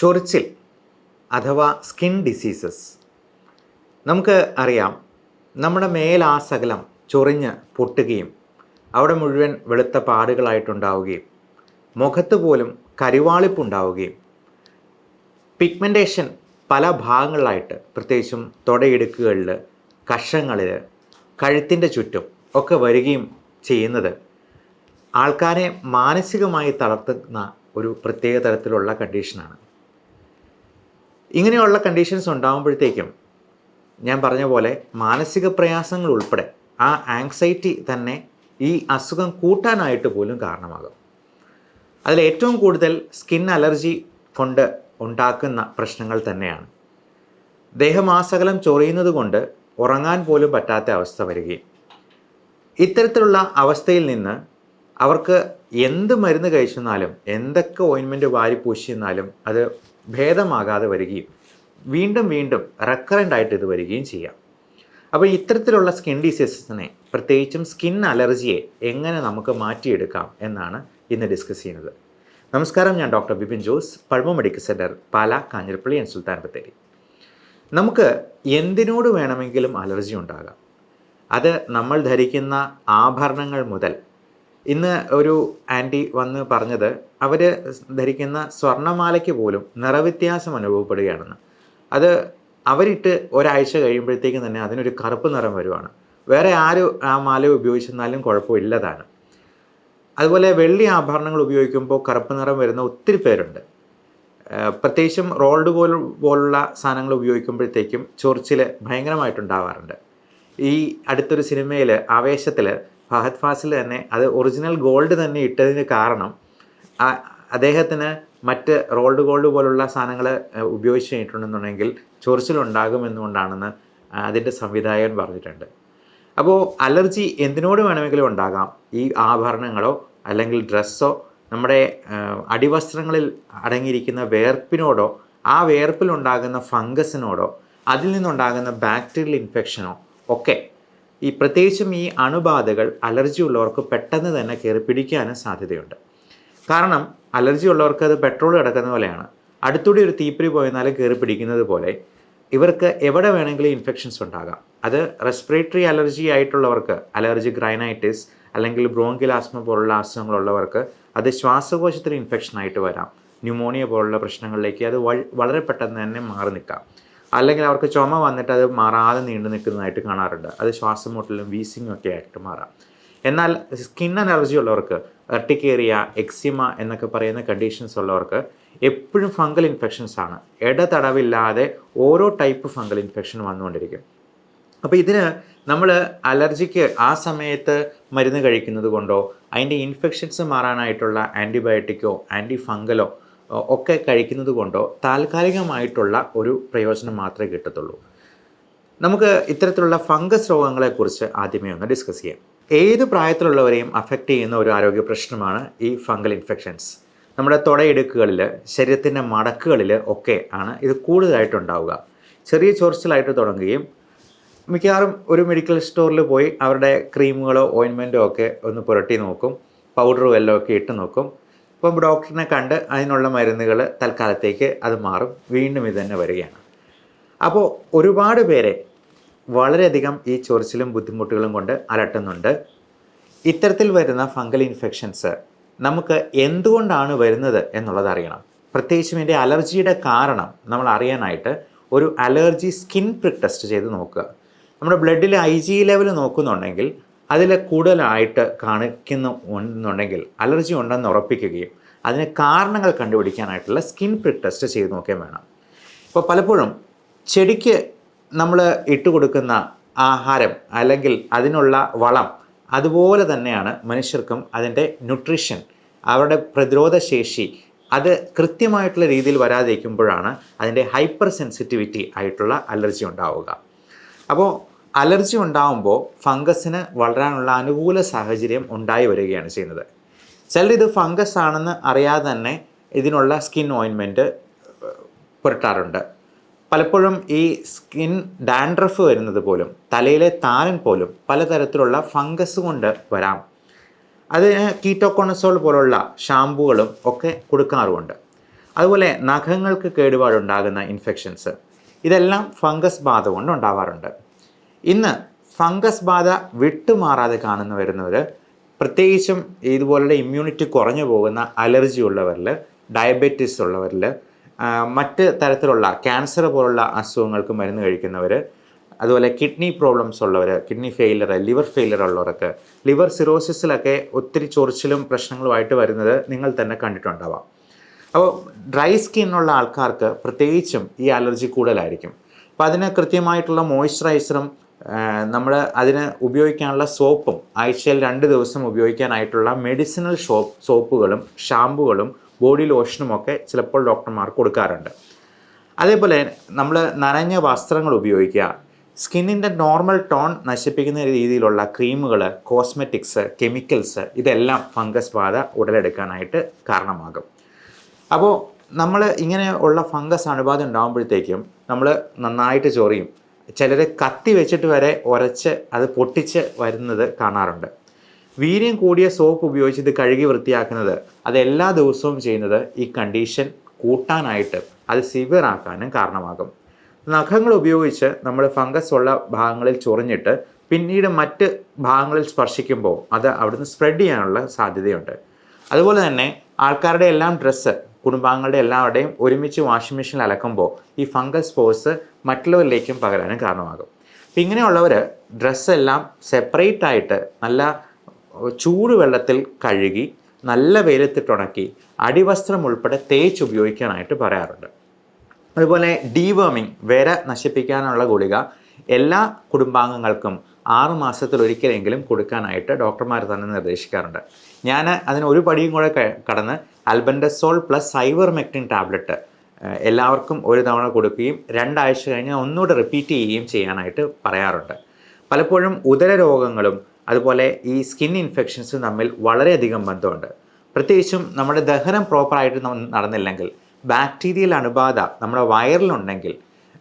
ചൊറിച്ചിൽ അഥവാ skin diseases. നമുക്ക് അറിയാം നമ്മുടെ മേലാസകലം ചൊറിഞ്ഞ് പൊട്ടുകയും അവിടെ മുഴുവൻ വെളുത്ത പാടുകളായിട്ടുണ്ടാവുകയും മുഖത്ത് പോലും കരിവാളിപ്പുണ്ടാവുകയും പിഗ്മെന്റേഷൻ പല ഭാഗങ്ങളിലായിട്ട് പ്രത്യേകിച്ചും തുടയിടുക്കുകളിൽ കഷങ്ങളിൽ കഴുത്തിന്റെ ചുറ്റും ഒക്കെ വരികയും ചെയ്യുന്നത് ആൾക്കാരെ മാനസികമായി തളർത്തുന്ന ഒരു പ്രത്യേക തരത്തിലുള്ള കണ്ടീഷനാണ്. ഇങ്ങനെയുള്ള കണ്ടീഷൻസ് ഉണ്ടാകുമ്പോഴത്തേക്കും ഞാൻ പറഞ്ഞ പോലെ മാനസിക പ്രയാസങ്ങൾ ഉൾപ്പെടെ ആ ആങ്സൈറ്റി തന്നെ ഈ അസുഖം കൂട്ടാനായിട്ട് പോലും കാരണമാകും. അതിൽ ഏറ്റവും കൂടുതൽ സ്കിൻ അലർജി കൊണ്ട് ഉണ്ടാക്കുന്ന പ്രശ്നങ്ങൾ തന്നെയാണ്. ദേഹമാസകലം ചൊറിയുന്നത് കൊണ്ട് ഉറങ്ങാൻ പോലും പറ്റാത്ത അവസ്ഥ വരികയും ഇത്തരത്തിലുള്ള അവസ്ഥയിൽ നിന്ന് അവർക്ക് എന്ത് മരുന്ന് കഴിച്ചെന്നാലും എന്തൊക്കെ ഓയിൻമെന്റ് വാരി പൂശിയെന്നാലും അത് ഭേദമാകാതെ വരികയും വീണ്ടും വീണ്ടും റെക്കറന്റ് ആയിട്ട് ഇത് വരികയും ചെയ്യാം. അപ്പോൾ ഇത്തരത്തിലുള്ള സ്കിൻ ഡിസീസസിനെ പ്രത്യേകിച്ചും സ്കിൻ അലർജിയെ എങ്ങനെ നമുക്ക് മാറ്റിയെടുക്കാം എന്നാണ് ഇന്ന് ഡിസ്കസ് ചെയ്യുന്നത്. നമസ്കാരം ഞാൻ ഡോക്ടർ ബിപിൻ ജോസ് പഴമ medical centre Pala Kanjirappally and Sultan Bathery നമുക്ക് എന്തിനോട് വേണമെങ്കിലും അലർജി ഉണ്ടാകാം. അത് നമ്മൾ ധരിക്കുന്ന ആഭരണങ്ങൾ മുതൽ ഇന്ന് ഒരു ആന്റി വന്ന് പറഞ്ഞത് അവർ ധരിക്കുന്ന സ്വർണമാലയ്ക്ക് പോലും നിറവ്യത്യാസം അനുഭവപ്പെടുകയാണെന്ന്. അത് അവരിട്ട് ഒരാഴ്ച കഴിയുമ്പോഴത്തേക്കും തന്നെ അതിനൊരു കറുപ്പ് നിറം വരുവാണ്. വേറെ ആരും ആ മാല ഉപയോഗിച്ചിരുന്നാലും കുഴപ്പമില്ലതാണ്. അതുപോലെ വെള്ളി ആഭരണങ്ങൾ ഉപയോഗിക്കുമ്പോൾ കറുപ്പ് നിറം വരുന്ന ഒത്തിരി പേരുണ്ട്. പ്രത്യേകിച്ചും റോൾഡ് പോൽ പോലുള്ള സാധനങ്ങൾ ഉപയോഗിക്കുമ്പോഴത്തേക്കും ചൊറിച്ചിൽ ഭയങ്കരമായിട്ടുണ്ടാവാറുണ്ട്. ഈ അടുത്തൊരു സിനിമയിൽ ആവേശത്തിൽ ഫഹദ് ഫാസിൽ തന്നെ അത് ഒറിജിനൽ ഗോൾഡ് തന്നെ ഇട്ടതിന് കാരണം അദ്ദേഹത്തിന് മറ്റ് റോൾഡ് ഗോൾഡ് പോലുള്ള സാധനങ്ങൾ ഉപയോഗിച്ച് കഴിഞ്ഞിട്ടുണ്ടെന്നുണ്ടെങ്കിൽ ചൊറിച്ചിലുണ്ടാകുമെന്നുകൊണ്ടാണെന്ന് അതിന്റെ സംവിധായകൻ പറഞ്ഞിട്ടുണ്ട്. അപ്പോൾ അലർജി എന്തിനോട് വേണമെങ്കിലും ഉണ്ടാകാം. ഈ ആഭരണങ്ങളോ അല്ലെങ്കിൽ ഡ്രസ്സോ നമ്മുടെ അടിവസ്ത്രങ്ങളിൽ അടങ്ങിയിരിക്കുന്ന വേർപ്പിനോടോ ആ വേർപ്പിലുണ്ടാകുന്ന ഫംഗസിനോടോ അതിൽ നിന്നുണ്ടാകുന്ന ബാക്ടീരിയൽ ഇൻഫെക്ഷനോ ഒക്കെ ഈ പ്രത്യേകിച്ചും ഈ അണുബാധകൾ അലർജി ഉള്ളവർക്ക് പെട്ടെന്ന് തന്നെ കയറി പിടിക്കാനും സാധ്യതയുണ്ട്. കാരണം അലർജി ഉള്ളവർക്ക് അത് പെട്രോൾ കിടക്കുന്ന പോലെയാണ്. അടുത്തൂടി ഒരു തീപ്പിരി പോയെന്നാലും കയറി പിടിക്കുന്നത് പോലെ ഇവർക്ക് എവിടെ വേണമെങ്കിലും ഇൻഫെക്ഷൻസ് ഉണ്ടാകാം. അത് റെസ്പിറേറ്ററി അലർജി ആയിട്ടുള്ളവർക്ക് അലർജി ഗ്രൈനൈറ്റിസ് അല്ലെങ്കിൽ ബ്രോങ്കിൽ ആസ്മ പോലുള്ള അസുഖങ്ങളുള്ളവർക്ക് അത് ശ്വാസകോശത്തിൽ ഇൻഫെക്ഷൻ ആയിട്ട് വരാം. ന്യൂമോണിയ പോലുള്ള പ്രശ്നങ്ങളിലേക്ക് അത് വളരെ പെട്ടെന്ന് തന്നെ മാറി നിൽക്കാം. അല്ലെങ്കിൽ അവർക്ക് ചുമ വന്നിട്ട് അത് മാറാതെ നീണ്ടു നിൽക്കുന്നതായിട്ട് കാണാറുണ്ട്. അത് ശ്വാസം മുട്ടലും വീസിങ്ങും ഒക്കെ ആയിട്ട് മാറാം. എന്നാൽ സ്കിൻ അലർജി ഉള്ളവർക്ക് എർട്ടിക്കേറിയ എക്സിമ എന്നൊക്കെ പറയുന്ന കണ്ടീഷൻസ് ഉള്ളവർക്ക് എപ്പോഴും ഫംഗൽ ഇൻഫെക്ഷൻസ് ആണ്. ഇടതടവില്ലാതെ ഓരോ ടൈപ്പ് ഫംഗൽ ഇൻഫെക്ഷൻ വന്നുകൊണ്ടിരിക്കും. അപ്പോൾ ഇതിന് നമ്മൾ അലർജിക്ക് ആ സമയത്ത് മരുന്ന് കഴിക്കുന്നത് കൊണ്ടോ അതിന്റെ ഇൻഫെക്ഷൻസ് മാറാനായിട്ടുള്ള ആന്റിബയോട്ടിക്കോ ആന്റി ഫംഗലോ ഒക്കെ കഴിക്കുന്നത് കൊണ്ടോ താൽക്കാലികമായിട്ടുള്ള ഒരു പ്രയോജനം മാത്രമേ കിട്ടത്തുള്ളൂ. നമുക്ക് ഇത്തരത്തിലുള്ള ഫംഗസ് രോഗങ്ങളെക്കുറിച്ച് ആദ്യമേ ഒന്ന് ഡിസ്കസ് ചെയ്യാം. ഏത് പ്രായത്തിലുള്ളവരെയും അഫക്റ്റ് ചെയ്യുന്ന ഒരു ആരോഗ്യ പ്രശ്നമാണ് ഈ ഫംഗൽ ഇൻഫെക്ഷൻസ് നമ്മുടെ തുടയിടുക്കുകളിൽ ശരീരത്തിന്റെ മടക്കുകളിൽ ഒക്കെ ആണ് ഇത് കൂടുതലായിട്ടുണ്ടാവുക ചെറിയ ചൊറിച്ചിലായിട്ട് തുടങ്ങുകയും മിക്കവാറും ഒരു മെഡിക്കൽ സ്റ്റോറിൽ പോയി അവരുടെ ക്രീമുകളോ ഓയിൻമെന്റോ ഒക്കെ ഒന്ന് പുരട്ടി നോക്കും പൗഡറും എല്ലാം ഒക്കെ ഇട്ട് നോക്കും. അപ്പം ഡോക്ടറിനെ കണ്ട് അതിനുള്ള മരുന്നുകൾ തൽക്കാലത്തേക്ക് അത് മാറും. വീണ്ടും ഇത് തന്നെ വരികയാണ്. അപ്പോൾ ഒരുപാട് പേരെ വളരെയധികം ഈ ചൊറിച്ചിലും ബുദ്ധിമുട്ടുകളും കൊണ്ട് അലട്ടുന്നുണ്ട്. ഇത്തരത്തിൽ വരുന്ന ഫംഗൽ ഇൻഫെക്ഷൻസ് നമുക്ക് എന്തുകൊണ്ടാണ് വരുന്നത് എന്നുള്ളത് അറിയണം. പ്രത്യേകിച്ചും ഇതിന്റെ അലർജിയുടെ കാരണം നമ്മൾ അറിയാനായിട്ട് ഒരു അലർജി സ്കിൻ പ്രിക് ടെസ്റ്റ് ചെയ്ത് നോക്കുക. നമ്മുടെ ബ്ലഡിൽ ഐ ജി ലെവൽ നോക്കുന്നുണ്ടെങ്കിൽ അതിൽ കൂടുതലായിട്ട് കാണിക്കുന്നുണ്ടെങ്കിൽ അലർജി ഉണ്ടെന്ന് ഉറപ്പിക്കുകയും അതിന് കാരണങ്ങൾ കണ്ടുപിടിക്കാനായിട്ടുള്ള സ്കിൻ പ്രിക് ടെസ്റ്റ് ചെയ്ത് നോക്കുകയും വേണം. ഇപ്പോൾ പലപ്പോഴും ചെടിക്ക് നമ്മൾ ഇട്ട് കൊടുക്കുന്ന ആഹാരം അല്ലെങ്കിൽ അതിനുള്ള വളം അതുപോലെ തന്നെയാണ് മനുഷ്യർക്കും അതിന്റെ ന്യൂട്രീഷൻ അവരുടെ പ്രതിരോധ ശേഷി അത് കൃത്യമായിട്ടുള്ള രീതിയിൽ വരാതിരിക്കുമ്പോഴാണ് അതിന്റെ ഹൈപ്പർ സെൻസിറ്റിവിറ്റി ആയിട്ടുള്ള അലർജി ഉണ്ടാവുക. അപ്പോൾ അലർജി ഉണ്ടാകുമ്പോൾ ഫംഗസിന് വളരാനുള്ള അനുകൂല സാഹചര്യം ഉണ്ടായി വരികയാണ് ചെയ്യുന്നത്. ചിലർ ഇത് ഫംഗസ് ആണെന്ന് അറിയാതെ തന്നെ ഇതിനുള്ള സ്കിൻ ഓയിൻമെന്റ് പുരട്ടാറുണ്ട്. പലപ്പോഴും ഈ സ്കിൻ ഡാൻഡ്രഫ് വരുന്നത് പോലും തലയിലെ താരൻ പോലും പലതരത്തിലുള്ള ഫംഗസ് കൊണ്ട് വരാം. അതിന് കീറ്റോകോണസോൾ പോലുള്ള ഷാമ്പുകളും ഒക്കെ കൊടുക്കാറുമുണ്ട്. അതുപോലെ നഖങ്ങൾക്ക് കേടുപാടുണ്ടാകുന്ന ഇൻഫെക്ഷൻസ് ഇതെല്ലാം ഫംഗസ് ബാധ കൊണ്ട് ഉണ്ടാവാറുണ്ട്. ഇന്ന് ഫംഗസ് ബാധ വിട്ടുമാറാതെ കാണുന്ന വരുന്നവർ പ്രത്യേകിച്ചും ഇതുപോലുള്ള ഇമ്മ്യൂണിറ്റി കുറഞ്ഞു പോകുന്ന അലർജി ഉള്ളവരിൽ ഡയബറ്റീസ് ഉള്ളവരിൽ മറ്റ് തരത്തിലുള്ള ക്യാൻസർ പോലുള്ള അസുഖങ്ങൾക്ക് മരുന്ന് കഴിക്കുന്നവർ അതുപോലെ കിഡ്നി പ്രോബ്ലംസ് ഉള്ളവർ കിഡ്നി ഫെയിലർ ലിവർ ഫെയിലർ ഉള്ളവർക്ക് ലിവർ സിറോസിസിലൊക്കെ ഒത്തിരി ചൊറിച്ചിലും പ്രശ്നങ്ങളുമായിട്ട് വരുന്നത് നിങ്ങൾ തന്നെ കണ്ടിട്ടുണ്ടാവാം. അപ്പോൾ ഡ്രൈ സ്കിന്നുള്ള ആൾക്കാർക്ക് പ്രത്യേകിച്ചും ഈ അലർജി കൂടുതലായിരിക്കും. അപ്പോൾ അതിന് കൃത്യമായിട്ടുള്ള മോയ്സ്ചറൈസറും നമ്മൾ അതിന് ഉപയോഗിക്കാനുള്ള സോപ്പും ആഴ്ചയിൽ രണ്ട് ദിവസം ഉപയോഗിക്കാനായിട്ടുള്ള മെഡിസിനൽ ഷോപ്പ് സോപ്പുകളും ഷാമ്പുകളും ബോഡി ലോഷനും ഒക്കെ ചിലപ്പോൾ ഡോക്ടർമാർ കൊടുക്കാറുണ്ട്. അതേപോലെ നമ്മൾ നനഞ്ഞ വസ്ത്രങ്ങൾ ഉപയോഗിക്കുക. സ്കിന്നിന്റെ നോർമൽ ടോൺ നശിപ്പിക്കുന്ന രീതിയിലുള്ള ക്രീമുകൾ കോസ്മെറ്റിക്സ് കെമിക്കൽസ് ഇതെല്ലാം ഫംഗസ് ബാധ ഉടലെടുക്കാനായിട്ട് കാരണമാകും. അപ്പോൾ നമ്മൾ ഇങ്ങനെ ഉള്ള ഫംഗസ് അണുബാധ ഉണ്ടാകുമ്പോഴത്തേക്കും നമ്മൾ നന്നായിട്ട് ചൊറിയും ചിലർ കത്തി വെച്ചിട്ട് വരെ ഉരച്ച് അത് പൊട്ടിച്ച് വരുന്നത് കാണാറുണ്ട്. വീര്യം കൂടിയ സോപ്പ് ഉപയോഗിച്ച് ഇത് കഴുകി വൃത്തിയാക്കുന്നത് അത് എല്ലാ ദിവസവും ചെയ്യുന്നത് ഈ കണ്ടീഷൻ കൂട്ടാനായിട്ട് അത് സിവിയർ ആക്കാനും കാരണമാകും. നഖങ്ങൾ ഉപയോഗിച്ച് നമ്മൾ ഫംഗസ് ഉള്ള ഭാഗങ്ങളിൽ ചൊറിഞ്ഞിട്ട് പിന്നീട് മറ്റ് ഭാഗങ്ങളിൽ സ്പർശിക്കുമ്പോൾ അത് അവിടുന്ന് സ്പ്രെഡ് ചെയ്യാനുള്ള സാധ്യതയുണ്ട്. അതുപോലെ തന്നെ ആൾക്കാരുടെ എല്ലാം ഡ്രസ്സ് കുടുംബാംഗങ്ങളുടെ എല്ലാവരുടെയും ഒരുമിച്ച് വാഷിംഗ് മെഷീനിൽ അലക്കുമ്പോൾ ഈ ഫംഗസ് സ്പോർട്സ് മറ്റുള്ളവരിലേക്കും പകരാനും കാരണമാകും. അപ്പം ഇങ്ങനെയുള്ളവർ ഡ്രസ്സെല്ലാം സെപ്പറേറ്റ് ആയിട്ട് നല്ല ചൂട് വെള്ളത്തിൽ കഴുകി നല്ല വെയിലത്തിട്ടുണക്കി അടിവസ്ത്രം ഉൾപ്പെടെ തേച്ച് ഉപയോഗിക്കാനായിട്ട് പറയാറുണ്ട്. അതുപോലെ ഡീവേമിങ് വിര നശിപ്പിക്കാനുള്ള ഗുളിക എല്ലാ കുടുംബാംഗങ്ങൾക്കും ആറ് മാസത്തിൽ ഒരിക്കലെങ്കിലും കൊടുക്കാനായിട്ട് ഡോക്ടർമാർ തന്നെ നിർദ്ദേശിക്കാറുണ്ട്. ഞാൻ അതിന് ഒരു പടിയും കൂടെ കടന്ന് അൽബൻഡസോൾ പ്ലസ് സൈവർമെക്റ്റിൻ ടാബ്ലറ്റ് എല്ലാവർക്കും ഒരു തവണ കൊടുക്കുകയും രണ്ടാഴ്ച കഴിഞ്ഞ് ഒന്നുകൂടെ റിപ്പീറ്റ് ചെയ്യുകയും ചെയ്യാനായിട്ട് പറയാറുണ്ട്. പലപ്പോഴും ഉദര രോഗങ്ങളും അതുപോലെ ഈ സ്കിൻ ഇൻഫെക്ഷൻസും തമ്മിൽ വളരെയധികം ബന്ധമുണ്ട്. പ്രത്യേകിച്ചും നമ്മുടെ ദഹനം പ്രോപ്പറായിട്ട് നടന്നില്ലെങ്കിൽ ബാക്ടീരിയൽ അണുബാധ നമ്മുടെ വയറിലുണ്ടെങ്കിൽ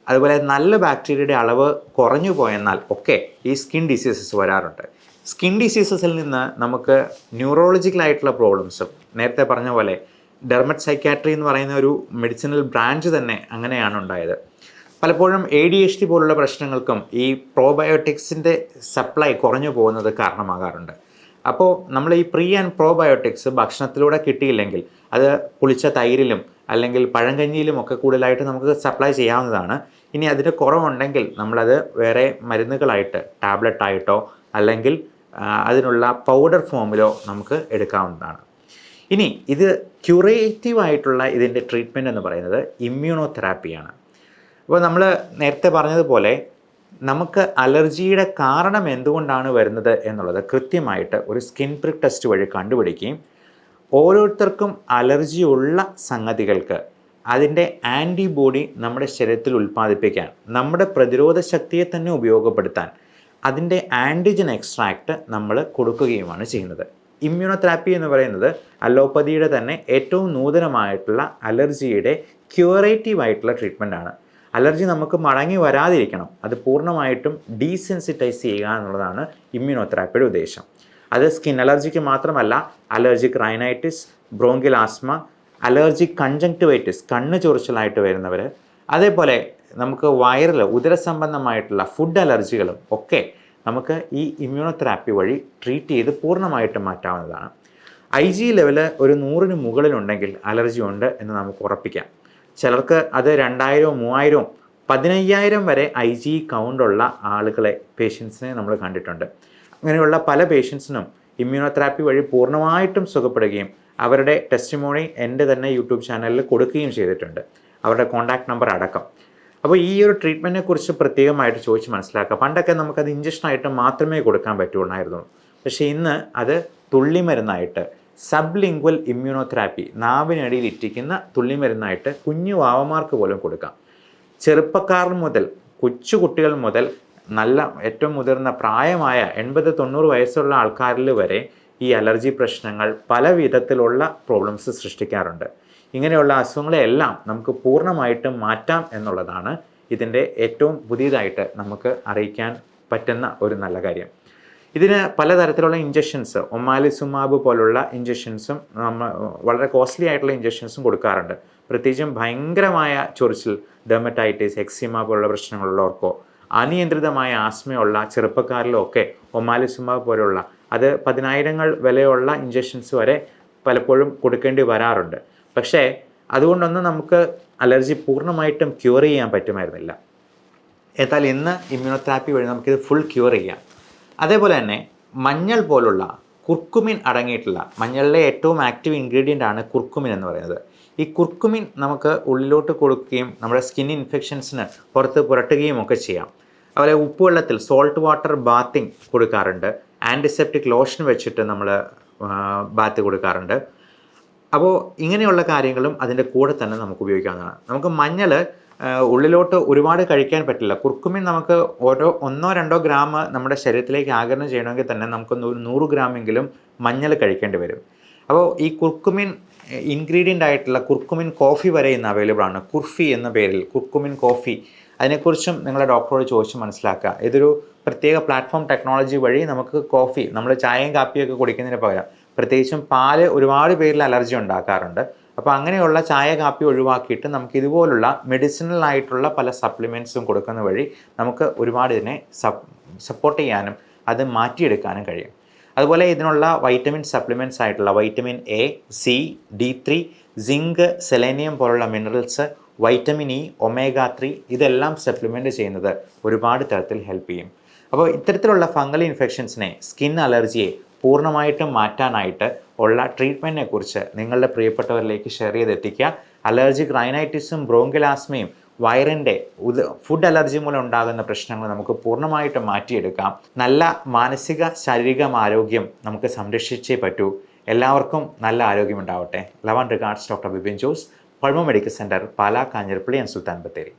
അതുപോലെ നല്ല ബാക്ടീരിയയുടെ അളവ് കുറഞ്ഞു പോയെന്നാൽ ഒക്കെ ഈ സ്കിൻ ഡിസീസസ് വരാറുണ്ട്. സ്കിൻ ഡിസീസസിൽ നിന്ന് നമുക്ക് ന്യൂറോളജിക്കൽ ആയിട്ടുള്ള പ്രോബ്ലംസും. നേരത്തെ പറഞ്ഞ പോലെ ഡെർമറ്റ് സൈക്യാട്രി എന്ന് പറയുന്ന ഒരു മെഡിസിനൽ ബ്രാഞ്ച് തന്നെ അങ്ങനെയാണ് ഉണ്ടായത്. പലപ്പോഴും എ ഡി എച്ച് ഡി പോലുള്ള പ്രശ്നങ്ങൾക്കും ഈ പ്രോബയോട്ടിക്സിന്റെ സപ്ലൈ കുറഞ്ഞു പോകുന്നത് കാരണമാകാറുണ്ട്. അപ്പോൾ നമ്മൾ ഈ പ്രീ ആൻഡ് പ്രോബയോട്ടിക്സ് ഭക്ഷണത്തിലൂടെ കിട്ടിയില്ലെങ്കിൽ അത് പുളിച്ച തൈരിലും അല്ലെങ്കിൽ പഴങ്കഞ്ഞിയിലും ഒക്കെ കൂടുതലായിട്ട് നമുക്ക് സപ്ലൈ ചെയ്യാവുന്നതാണ്. ഇനി അതിന് കുറവുണ്ടെങ്കിൽ നമ്മളത് വേറെ മരുന്നുകളായിട്ട് ടാബ്ലറ്റ് ആയിട്ടോ അല്ലെങ്കിൽ അതിനുള്ള പൗഡർ ഫോമിലോ നമുക്ക് എടുക്കാവുന്നതാണ്. ഇനി ഇത് ക്യൂറേറ്റീവ് ആയിട്ടുള്ള ഇതിന്റെ ട്രീറ്റ്മെന്റ് എന്ന് പറയുന്നത് ഇമ്മ്യൂണോ തെറാപ്പിയാണ് അപ്പോൾ നമ്മൾ നേരത്തെ പറഞ്ഞതുപോലെ നമുക്ക് അലർജിയുടെ കാരണം എന്തുകൊണ്ടാണ് വരുന്നത് എന്നുള്ളത് കൃത്യമായിട്ട് ഒരു സ്കിൻ പ്രിക് ടെസ്റ്റ് വഴി കണ്ടുപിടിക്കുകയും ഓരോരുത്തർക്കും അലർജി ഉള്ള സംഗതികൾക്ക് അതിന്റെ ആന്റിബോഡി നമ്മുടെ ശരീരത്തിൽ ഉൽപ്പാദിപ്പിക്കാൻ നമ്മുടെ പ്രതിരോധ ശക്തിയെ തന്നെ ഉപയോഗപ്പെടുത്താൻ അതിന്റെ ആന്റിജൻ എക്സ്ട്രാക്റ്റ് നമ്മൾ കൊടുക്കുകയുമാണ് ചെയ്യുന്നത്. ഇമ്മ്യൂണോതെറാപ്പി എന്ന് പറയുന്നത് അലോപ്പതിയുടെ തന്നെ ഏറ്റവും നൂതനമായിട്ടുള്ള അലർജിയുടെ ക്യൂറേറ്റീവ് ആയിട്ടുള്ള ട്രീറ്റ്മെന്റ് ആണ്. അലർജി നമുക്ക് മടങ്ങി വരാതിരിക്കണം. അത് പൂർണമായിട്ടും ഡീസെൻസിറ്റൈസ് ചെയ്യുക എന്നുള്ളതാണ് ഇമ്മ്യൂണോതെറാപ്പിയുടെ ഉദ്ദേശം. അത് സ്കിൻ അലർജിക്ക് മാത്രമല്ല allergic rhinitis bronchial asthma allergic conjunctivitis കണ്ണ് ചൊറിച്ചിലായിട്ട് വരുന്നവർ അതേപോലെ നമുക്ക് വയറിൽ ഉദരസംബന്ധമായിട്ടുള്ള ഫുഡ് അലർജികളും ഒക്കെ നമുക്ക് ഈ ഇമ്മ്യൂണോതെറാപ്പി വഴി ട്രീറ്റ് ചെയ്ത് പൂർണമായിട്ടും മാറ്റാവുന്നതാണ്. ഐ ജി ലെവൽ ഒരു നൂറിന് മുകളിലുണ്ടെങ്കിൽ അലർജി ഉണ്ട് എന്ന് നമുക്ക് ഉറപ്പിക്കാം. ചിലർക്ക് അത് രണ്ടായിരവും മൂവായിരവും പതിനയ്യായിരം വരെ ഐ ജി കൗണ്ടുള്ള ആളുകളെ പേഷ്യൻസിനെ നമ്മൾ കണ്ടിട്ടുണ്ട്. അങ്ങനെയുള്ള പല പേഷ്യൻസിനും ഇമ്മ്യൂണോതെറാപ്പി വഴി പൂർണമായിട്ടും സുഖപ്പെടുകയും അവരുടെ ടെസ്റ്റിമോണി എന്റെ തന്നെ യൂട്യൂബ് ചാനലിൽ കൊടുക്കുകയും ചെയ്തിട്ടുണ്ട്. അവരുടെ കോൺടാക്ട് നമ്പർ അടക്കം. അപ്പോൾ ഈ ഒരു ട്രീറ്റ്മെന്റിനെ കുറിച്ച് പ്രത്യേകമായിട്ട് ചോദിച്ച് മനസ്സിലാക്കുക. പണ്ടൊക്കെ നമുക്കത് ഇഞ്ചക്ഷനായിട്ട് മാത്രമേ കൊടുക്കാൻ പറ്റുള്ളായിരുന്നു പക്ഷേ ഇന്ന് അത് തുള്ളിമരുന്നായിട്ട് സബ് ലിംഗ്വൽ ഇമ്മ്യൂണോതെറാപ്പി നാവിനടിയിൽ ഇറ്റിക്കുന്ന തുള്ളിമരുന്നായിട്ട് കുഞ്ഞു വാവമാർക്ക് പോലും കൊടുക്കാം. ചെറുപ്പക്കാർ മുതൽ കൊച്ചു കുട്ടികൾ മുതൽ നല്ല ഏറ്റവും മുതിർന്ന പ്രായമായ എൺപത് തൊണ്ണൂറ് വയസ്സുള്ള ആൾക്കാരിൽ വരെ ഈ അലർജി പ്രശ്നങ്ങൾ പല വിധത്തിലുള്ള പ്രോബ്ലംസ് സൃഷ്ടിക്കാറുണ്ട്. ഇങ്ങനെയുള്ള അസുഖങ്ങളെല്ലാം നമുക്ക് പൂർണമായിട്ടും മാറ്റാം എന്നുള്ളതാണ് ഇതിന്റെ ഏറ്റവും പുതിയതായിട്ട് നമുക്ക് അറിയിക്കാൻ പറ്റുന്ന ഒരു നല്ല കാര്യം. ഇതിന് പലതരത്തിലുള്ള ഇഞ്ചക്ഷൻസ് ഒമാലിസുമാബ് പോലുള്ള ഇഞ്ചക്ഷൻസും നമ്മൾ വളരെ കോസ്റ്റ്ലി ആയിട്ടുള്ള ഇഞ്ചക്ഷൻസും കൊടുക്കാറുണ്ട്. പ്രത്യേകിച്ചും ഭയങ്കരമായ ചൊറിച്ചിൽ ഡെർമറ്റൈറ്റിസ് എക്സിമ പോലുള്ള പ്രശ്നങ്ങളുള്ളവർക്കോ അനിയന്ത്രിതമായ ആസ്മയുള്ള ചെറുപ്പക്കാരിലോ ഒക്കെ ഒമാലിസുമാബ് പോലുള്ള അത് പതിനായിരങ്ങൾ വിലയുള്ള ഇഞ്ചക്ഷൻസ് വരെ പലപ്പോഴും കൊടുക്കേണ്ടി വരാറുണ്ട്. പക്ഷേ അതുകൊണ്ടൊന്നും നമുക്ക് അലർജി പൂർണമായിട്ടും ക്യൂർ ചെയ്യാൻ പറ്റുമായിരുന്നില്ല. എന്നാൽ ഇന്ന് ഇമ്മ്യൂണോതെറാപ്പി വഴി നമുക്കിത് ഫുൾ ക്യൂർ ചെയ്യാം. അതേപോലെ തന്നെ മഞ്ഞൾ പോലുള്ള കുർക്കുമിൻ അടങ്ങിയിട്ടുള്ള മഞ്ഞളിലെ ഏറ്റവും ആക്റ്റീവ് ഇൻഗ്രീഡിയന്റ് ആണ് കുർക്കുമിൻ എന്ന് പറയുന്നത്. ഈ കുർക്കുമിൻ നമുക്ക് ഉള്ളിലോട്ട് കൊടുക്കുകയും നമ്മുടെ സ്കിൻ ഇൻഫെക്ഷൻസിന് പുറത്ത് പുരട്ടുകയും ഒക്കെ ചെയ്യാം. അതുപോലെ ഉപ്പുവെള്ളത്തിൽ സോൾട്ട് വാട്ടർ ബാത്തിങ് കൊടുക്കാറുണ്ട്. ആന്റിസെപ്റ്റിക് ലോഷൻ വെച്ചിട്ട് നമ്മൾ ബാത്ത് കൊടുക്കാറുണ്ട്. അപ്പോൾ ഇങ്ങനെയുള്ള കാര്യങ്ങളും അതിന്റെ കൂടെ തന്നെ നമുക്ക് ഉപയോഗിക്കാവുന്നതാണ്. നമുക്ക് മഞ്ഞൾ ഉള്ളിലോട്ട് ഒരുപാട് കഴിക്കാൻ പറ്റില്ല. കുർക്കുമിൻ നമുക്ക് ഓരോ ഒന്നോ രണ്ടോ ഗ്രാം നമ്മുടെ ശരീരത്തിലേക്ക് ആകരണം ചെയ്യണമെങ്കിൽ തന്നെ നമുക്ക് നൂറ് ഗ്രാമെങ്കിലും മഞ്ഞൾ കഴിക്കേണ്ടി വരും. അപ്പോൾ ഈ കുർക്കുമിൻ ഇൻഗ്രീഡിയന്റ് ആയിട്ടുള്ള കുർക്കുമിൻ കോഫി വരെ ഇന്ന് അവൈലബിൾ ആണ്. കുർഫി എന്ന പേരിൽ കുർക്കുമിൻ കോഫി അതിനെക്കുറിച്ചും നിങ്ങളെ ഡോക്ടറോട് ചോദിച്ച് മനസ്സിലാക്കുക. ഇതൊരു പ്രത്യേക പ്ലാറ്റ്ഫോം ടെക്നോളജി വഴി നമുക്ക് കോഫി നമ്മൾ ചായയും കാപ്പിയൊക്കെ കുടിക്കുന്നതിന് പകരം പ്രത്യേകിച്ചും പാൽ ഒരുപാട് പേരിൽ അലർജി ഉണ്ടാക്കാറുണ്ട്. അപ്പോൾ അങ്ങനെയുള്ള ചായ കാപ്പി ഒഴിവാക്കിയിട്ട് നമുക്ക് ഇതുപോലുള്ള മെഡിസിനൽ ആയിട്ടുള്ള പല സപ്ലിമെന്റ്സും കൊടുക്കുന്ന വഴി നമുക്ക് ഒരുപാട് ഇതിനെ സപ്പോർട്ട് ചെയ്യാനും അത് മാറ്റിയെടുക്കാനും കഴിയും. അതുപോലെ ഇതിനുള്ള വൈറ്റമിൻ സപ്ലിമെന്റ്സ് ആയിട്ടുള്ള vitamin A C D three zinc selenium പോലുള്ള minerals vitamin E omega three ഇതെല്ലാം സപ്ലിമെന്റ് ചെയ്യുന്നത് ഒരുപാട് തരത്തിൽ ഹെൽപ്പ് ചെയ്യും. അപ്പോൾ ഇത്തരത്തിലുള്ള ഫംഗൽ ഇൻഫെക്ഷൻസിനെ സ്കിൻ അലർജിയെ പൂർണമായിട്ടും മാറ്റാനായിട്ട് ഉള്ള ട്രീറ്റ്മെന്റിനെ കുറിച്ച് നിങ്ങളുടെ പ്രിയപ്പെട്ടവരിലേക്ക് ഷെയർ ചെയ്തെത്തിക്കുക. അലർജിക് റൈനൈറ്റിസും ബ്രോങ്കിലാസ്മയും വയറിന്റെ ഫുഡ് അലർജി മൂലം ഉണ്ടാകുന്ന പ്രശ്നങ്ങൾ നമുക്ക് പൂർണമായിട്ടും മാറ്റിയെടുക്കാം. നല്ല മാനസിക ശാരീരിക ആരോഗ്യം നമുക്ക് സംരക്ഷിച്ചേ പറ്റൂ. എല്ലാവർക്കും നല്ല ആരോഗ്യം ഉണ്ടാവട്ടെ. Love and regards doctor Bipin Jose Pulmo medical centre Pala Kanjirappally and Sultan Bathery.